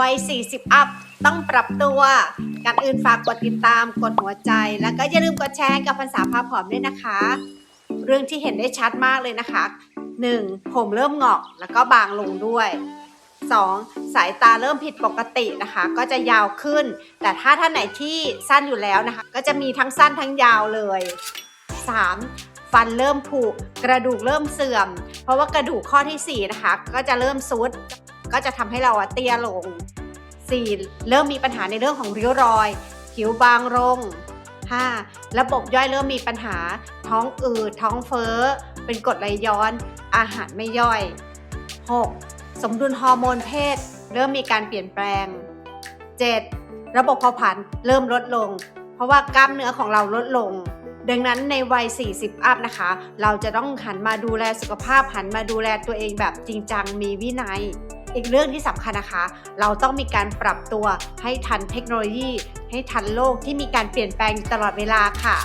วัย 40 อัพ ต้องปรับตัวก่อนอื่นฝากกดติดตามกดหัวใจ แล้วก็อย่าลืมกดแชร์กับภาษาพาผอมด้วยนะคะ เรื่องที่เห็นได้ชัดมากเลยนะคะ 1. ผมเริ่มงอกแล้วก็บางลงด้วย 2. สายตาเริ่มผิดปกตินะคะ ก็จะยาวขึ้น แต่ถ้าท่านไหนที่สั้นอยู่แล้วนะคะ ก็จะมีทั้งสั้นทั้งยาวเลย 3. ฟันเริ่มผุกระดูกเริ่มเสื่อม เพราะว่ากระดูกข้อทีสี่4 นะคะ ก็จะเริ่มซุด ก็จะทำให้เราเตี้ยลง 4. เริ่มมีปัญหาในเรื่องของริ้วรอย ผิวบางลง 5. ระบบย่อยเริ่มมีปัญหาท้องอืดท้องเฟ้อ เป็นกรดไหลย้อน อาหารไม่ย่อย 6. สมดุลฮอร์โมนเพศ เริ่มมีการเปลี่ยนแปลง 7. ระบบเผาผลาญเริ่มลดลง เพราะว่ากล้ามเนื้อของเราลดลงดังนั้นในวัย 40 อัพนะคะ เราจะต้องหันมาดูแลสุขภาพ หันมาดูแลตัวเองแบบจริงจัง มีวินัย อีกเรื่องที่สำคัญนะคะ เราต้องมีการปรับตัวให้ทันเทคโนโลยี ให้ทันโลกที่มีการเปลี่ยนแปลงอยู่ตลอดเวลาค่ะ